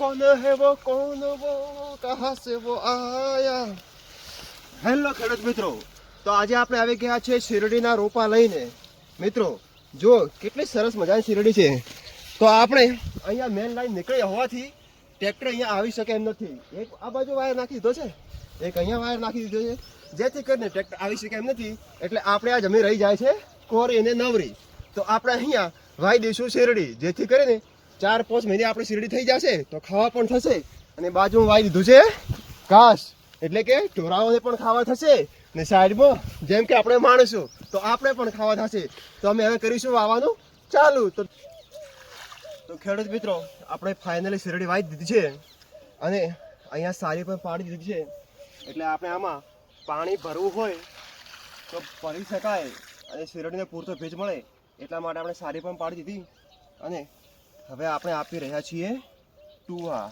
કોણ હેવો કોણ વો કહા સે વો આયા હેલો ખેડૂત મિત્રો. તો આજે આપણે આવી ગયા છે શેરડીના રોપા લઈને. મિત્રો, જો કેટલી સરસ મજાની શેરડી છે. તો આપણે અહીંયા મેન લાઈન નીકળી હોવાથી ટ્રેક્ટર અહીંયા આવી શકે એમ નથી. એક આ બાજુ વાયર નાખી દીધો છે. એક અહીંયા વાયર નાખી દીધો છે. જેથી કરીને ટ્રેક્ટર આવી શકે એમ નથી. એટલે આપણે આ જમીન રહી જાય છે. કોરી અને નવરી. તો આપણે અહીંયા વાઈ દઈશું શેરડી. જેથી કરીને ચાર પાંચ મહિને આપણે શેરડી થઈ જશે તો ખાવા પણ થશે. અને બાજુમાં વાઈ દીધું છે ઘાસ. એટલે કે ઢોરાઓને પણ ખાવા થશે. ને સાઈડમાં જેમ કે આપણે માણસો તો આપણે પણ ખાવા થશે. તો અમે હવે કરીશું વાવાનું ચાલુ. તો તો ખેડૂત મિત્રો, આપણે ફાઇનલી શેરડી વાવી દીધી છે. અને અહીંયા સારી પણ પાડી દીધી છે. એટલે આપણે આમાં પાણી ભરવું હોય તો ભરી શકાય. અને શેરડીને પૂરતો ભેજ મળે એટલા માટે આપણે સારી પણ પાડી દીધી. અને હવે આપણે આપી રહ્યા છીએ ટુવા